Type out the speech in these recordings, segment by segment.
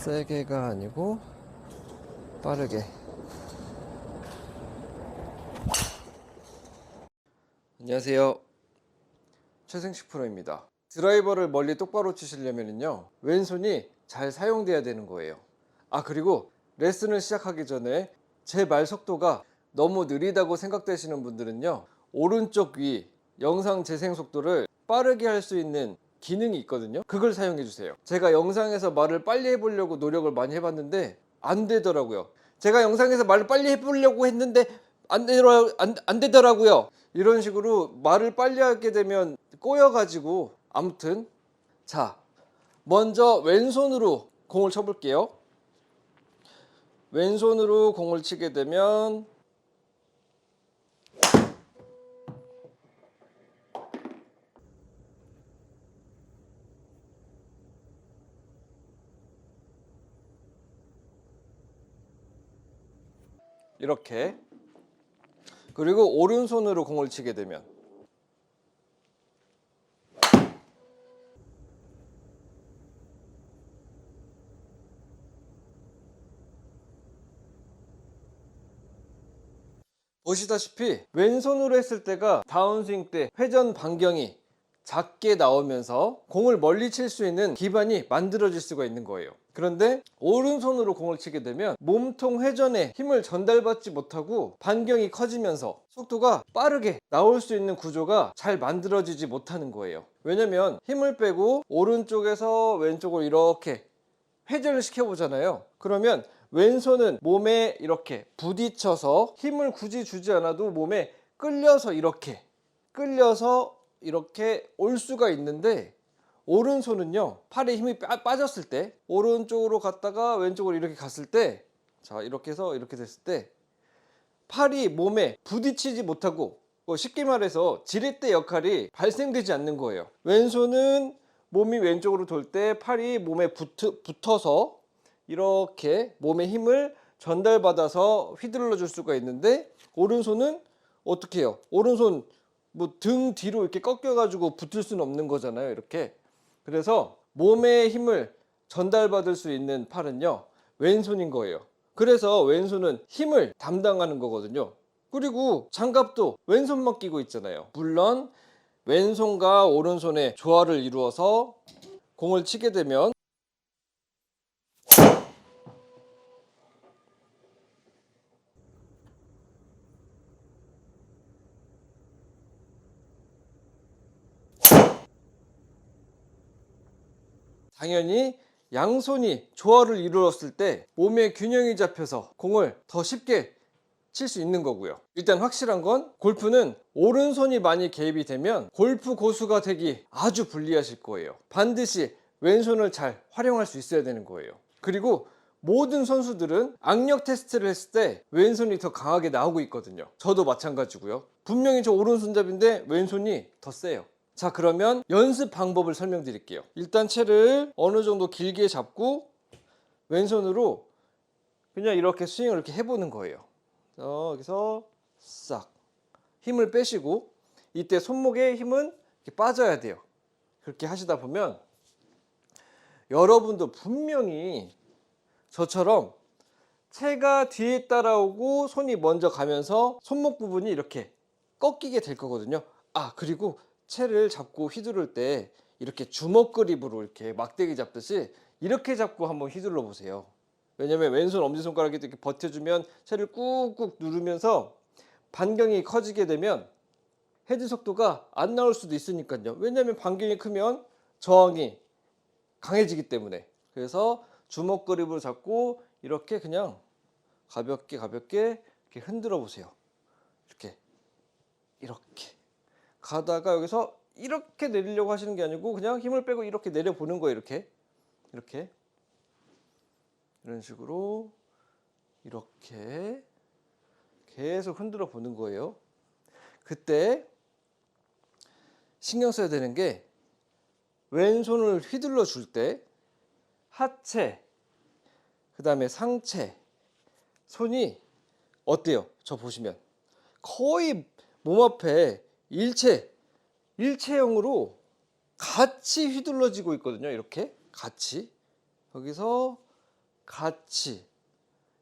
세게가 아니고 빠르게. 안녕하세요. 최승식 프로입니다. 드라이버를 멀리 똑바로 치시려면요. 왼손이 잘 사용돼야 되는 거예요. 아, 그리고 레슨을 시작하기 전에 제 말 속도가 너무 느리다고 생각되시는 분들은요. 오른쪽 위 영상 재생 속도를 빠르게 할 수 있는 기능이 있거든요. 그걸 사용해 주세요. 제가 영상에서 말을 빨리 해보려고 노력을 많이 해봤는데 안 되더라고요. 제가 영상에서 말을 빨리 해보려고 했는데 안, 되더라, 안, 안 되더라고요. 이런 식으로 말을 빨리 하게 되면 꼬여가지고 아무튼 자 먼저 왼손으로 공을 쳐볼게요. 왼손으로 공을 치게 되면 이렇게. 그리고 오른손으로 공을 치게 되면. 보시다시피 왼손으로 했을 때가 다운스윙 때 회전 반경이 작게 나오면서 공을 멀리 칠 수 있는 기반이 만들어질 수가 있는 거예요. 그런데 오른손으로 공을 치게 되면 몸통 회전에 힘을 전달받지 못하고 반경이 커지면서 속도가 빠르게 나올 수 있는 구조가 잘 만들어지지 못하는 거예요. 왜냐면 힘을 빼고 오른쪽에서 왼쪽으로 이렇게 회전을 시켜보잖아요. 그러면 왼손은 몸에 이렇게 부딪혀서 힘을 굳이 주지 않아도 몸에 끌려서 이렇게 끌려서 이렇게 올 수가 있는데 오른손은요 팔에 힘이 빠, 빠졌을 때 오른쪽으로 갔다가 왼쪽으로 이렇게 갔을 때 자 이렇게 해서 이렇게 됐을 때 팔이 몸에 부딪히지 못하고 뭐 쉽게 말해서 지렛대 역할이 발생되지 않는 거예요. 왼손은 몸이 왼쪽으로 돌 때 팔이 몸에 붙, 붙어서 이렇게 몸에 힘을 전달받아서 휘둘러 줄 수가 있는데 오른손은 어떻게 해요? 오른손 뭐 등 뒤로 이렇게 꺾여 가지고 붙을 수는 없는 거잖아요 이렇게. 그래서 몸에 힘을 전달받을 수 있는 팔은요 왼손인 거예요. 그래서 왼손은 힘을 담당하는 거거든요. 그리고 장갑도 왼손만 끼고 있잖아요. 물론 왼손과 오른손의 조화를 이루어서 공을 치게 되면 당연히 양손이 조화를 이루었을 때 몸의 균형이 잡혀서 공을 더 쉽게 칠 수 있는 거고요. 일단 확실한 건 골프는 오른손이 많이 개입이 되면 골프 고수가 되기 아주 불리하실 거예요. 반드시 왼손을 잘 활용할 수 있어야 되는 거예요. 그리고 모든 선수들은 악력 테스트를 했을 때 왼손이 더 강하게 나오고 있거든요. 저도 마찬가지고요. 분명히 저 오른손잡인데 왼손이 더 세요. 자 그러면 연습 방법을 설명드릴게요. 일단 채를 어느 정도 길게 잡고 왼손으로 그냥 이렇게 스윙을 이렇게 해보는 거예요. 자, 여기서 싹 힘을 빼시고 이때 손목에 힘은 이렇게 빠져야 돼요. 그렇게 하시다 보면 여러분도 분명히 저처럼 채가 뒤에 따라오고 손이 먼저 가면서 손목 부분이 이렇게 꺾이게 될 거거든요. 아 그리고 채를 잡고 휘두를 때 이렇게 주먹 그립으로 이렇게 막대기 잡듯이 이렇게 잡고 한번 휘둘러 보세요. 왜냐면 왼손 엄지손가락이 이렇게 버텨주면 채를 꾹꾹 누르면서 반경이 커지게 되면 헤드 속도가 안 나올 수도 있으니까요. 왜냐면 반경이 크면 저항이 강해지기 때문에. 그래서 주먹 그립으로 잡고 이렇게 그냥 가볍게 가볍게 이렇게 흔들어 보세요. 이렇게 이렇게 가다가 여기서 이렇게 내리려고 하시는 게 아니고 그냥 힘을 빼고 이렇게 내려 보는 거예요. 이렇게 이렇게 이런 식으로 이렇게 계속 흔들어 보는 거예요. 그때 신경 써야 되는 게 왼손을 휘둘러 줄 때 하체 그 다음에 상체 손이 어때요? 저 보시면 거의 몸 앞에 일체 일체형으로 같이 휘둘러지고 있거든요. 이렇게 같이 여기서 같이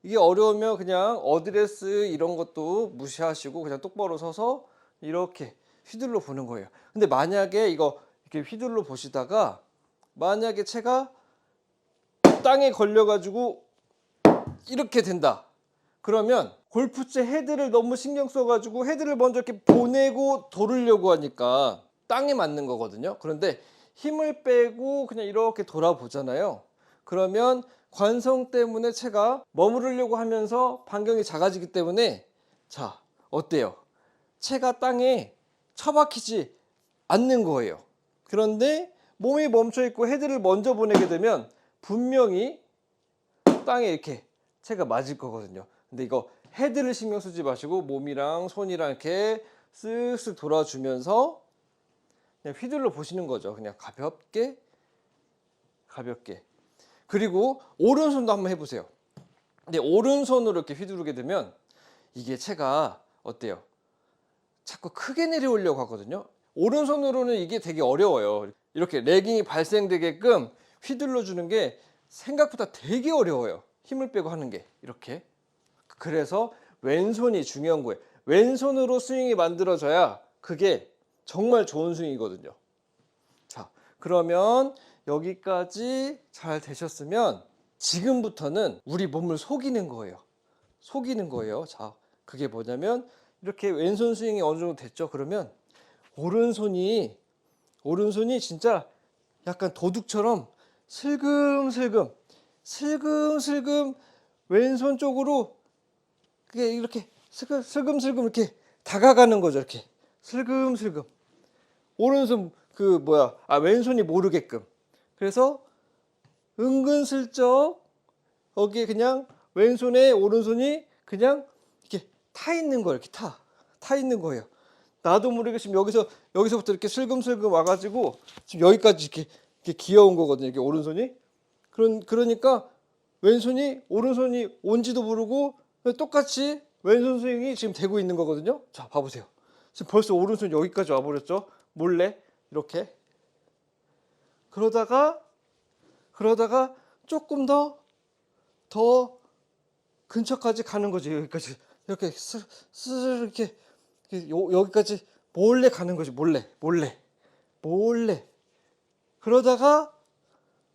이게 어려우면 그냥 어드레스 이런 것도 무시하시고 그냥 똑바로 서서 이렇게 휘둘러 보는 거예요. 근데 만약에 이거 이렇게 휘둘러 보시다가 만약에 채가 땅에 걸려 가지고 이렇게 된다. 그러면 골프채 헤드를 너무 신경 써가지고 헤드를 먼저 이렇게 보내고 돌으려고 하니까 땅에 맞는 거거든요. 그런데 힘을 빼고 그냥 이렇게 돌아보잖아요. 그러면 관성 때문에 채가 머무르려고 하면서 반경이 작아지기 때문에 자 어때요? 채가 땅에 처박히지 않는 거예요. 그런데 몸이 멈춰 있고 헤드를 먼저 보내게 되면 분명히 땅에 이렇게 채가 맞을 거거든요. 근데 이거 헤드를 신경 쓰지 마시고 몸이랑 손이랑 이렇게 쓱쓱 돌아주면서 그냥 휘둘러 보시는 거죠. 그냥 가볍게 가볍게. 그리고 오른손도 한번 해보세요. 근데 오른손으로 이렇게 휘두르게 되면 이게 채가 어때요? 자꾸 크게 내려오려고 하거든요. 오른손으로는 이게 되게 어려워요. 이렇게 레깅이 발생되게끔 휘둘러 주는 게 생각보다 되게 어려워요. 힘을 빼고 하는 게 이렇게. 그래서 왼손이 중요한 거예요. 왼손으로 스윙이 만들어져야 그게 정말 좋은 스윙이거든요. 자, 그러면 여기까지 잘 되셨으면 지금부터는 우리 몸을 속이는 거예요. 속이는 거예요. 자, 그게 뭐냐면 이렇게 왼손 스윙이 어느 정도 됐죠. 그러면 오른손이 오른손이 진짜 약간 도둑처럼 슬금슬금 슬금슬금 왼손 쪽으로 그게 이렇게 슬금 슬금슬금 이렇게 다가가는 거죠. 이렇게 슬금슬금 오른손 그 뭐야 아 왼손이 모르게끔 그래서 은근슬쩍 여기에 그냥 왼손에 오른손이 그냥 이렇게 타 있는 거예요. 이렇게 타. 타 있는 거예요. 나도 모르게 지금 여기서 여기서부터 이렇게 슬금슬금 와가지고 지금 여기까지 이렇게, 이렇게 귀여운 거거든요. 이렇게 오른손이. 그런 그러니까 왼손이 오른손이 온지도 모르고 똑같이 왼손 스윙이 지금 되고 있는 거거든요. 자, 봐보세요. 지금 벌써 오른손 여기까지 와버렸죠. 몰래 이렇게. 그러다가 그러다가 조금 더 더 근처까지 가는 거지 여기까지 이렇게 스, 스 이렇게 이렇게 요- 여기까지 몰래 가는 거지 몰래 몰래 몰래 그러다가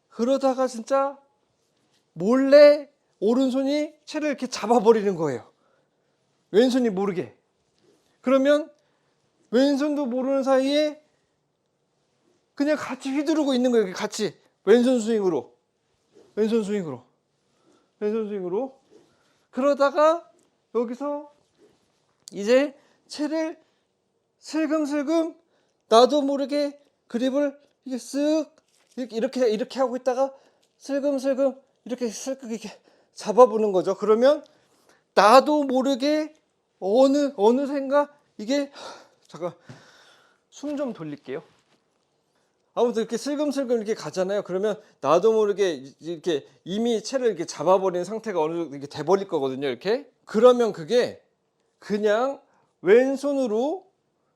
그러다가 진짜 몰래 오른손이 채를 이렇게 잡아버리는 거예요. 왼손이 모르게. 그러면 왼손도 모르는 사이에 그냥 같이 휘두르고 있는 거예요 같이. 왼손 스윙으로. 왼손 스윙으로. 왼손 스윙으로. 그러다가 여기서 이제 채를 슬금슬금 나도 모르게 그립을 이게 쓱 이렇게 이렇게 이렇게 하고 있다가 슬금슬금 이렇게 슬금 이렇게 잡아보는 거죠. 그러면 나도 모르게 어느 어느샌가 이게 잠깐 숨 좀 돌릴게요. 아무튼 이렇게 슬금슬금 이렇게 가잖아요. 그러면 나도 모르게 이렇게 이미 채를 이렇게 잡아버린 상태가 어느 정도 이렇게 돼버릴 거거든요. 이렇게 그러면 그게 그냥 왼손으로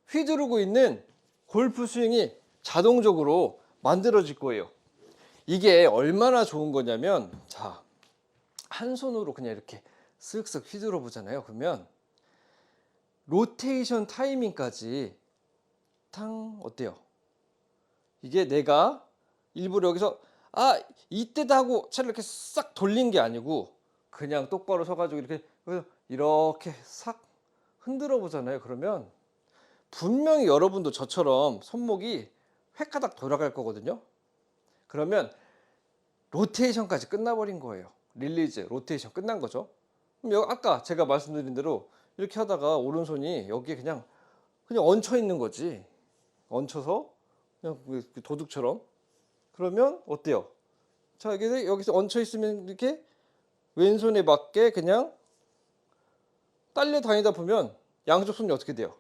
휘두르고 있는 골프 스윙이 자동적으로 만들어질 거예요. 이게 얼마나 좋은 거냐면 자, 한 손으로 그냥 이렇게 쓱쓱 휘두르 보잖아요. 그러면 로테이션 타이밍까지 탕 어때요? 이게 내가 일부러 여기서 아 이때다 하고 차를 이렇게 싹 돌린 게 아니고 그냥 똑바로 서가지고 이렇게 이렇게 싹 흔들어 보잖아요. 그러면 분명히 여러분도 저처럼 손목이 획가닥 돌아갈 거거든요. 그러면 로테이션까지 끝나버린 거예요. 릴리즈, 로테이션 끝난 거죠. 그럼 아까 제가 말씀드린 대로 이렇게 하다가 오른손이 여기에 그냥 그냥 얹혀 있는 거지. 얹혀서 그냥 그 도둑처럼. 그러면 어때요? 자, 여기 여기서 얹혀 있으면 이렇게 왼손에 맞게 그냥 딸려 다니다 보면 양쪽 손이 어떻게 돼요?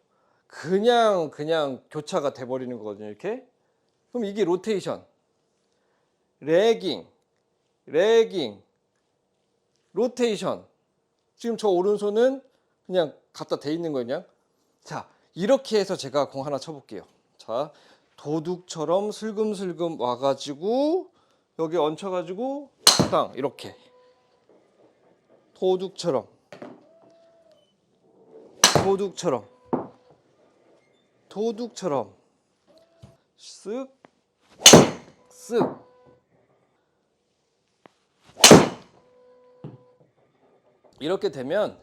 그냥 그냥 교차가 돼 버리는 거거든요. 이렇게. 그럼 이게 로테이션. 레깅. 레깅. 로테이션. 지금 저 오른손은 그냥 갖다 대 있는 그냥. 자, 이렇게 해서 제가 공 하나 쳐볼게요. 자, 도둑처럼 슬금슬금 와가지고 여기 얹혀가지고 땅 이렇게 도둑처럼 도둑처럼 도둑처럼 쓱 쓱. 이렇게 되면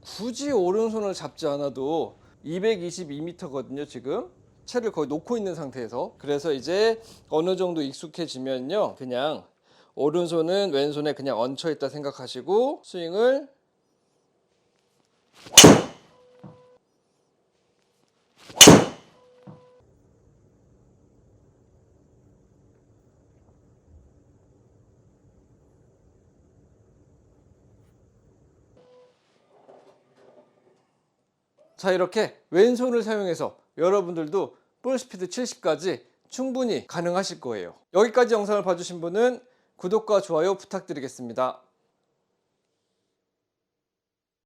굳이 오른손을 잡지 않아도 222m거든요, 지금. 채를 거의 놓고 있는 상태에서. 그래서 이제 어느 정도 익숙해지면요. 그냥 오른손은 왼손에 그냥 얹혀 있다 생각하시고 스윙을 자 이렇게 왼손을 사용해서 여러분들도 볼 스피드 70까지 충분히 가능하실 거예요. 여기까지 영상을 봐주신 분은 구독과 좋아요 부탁드리겠습니다.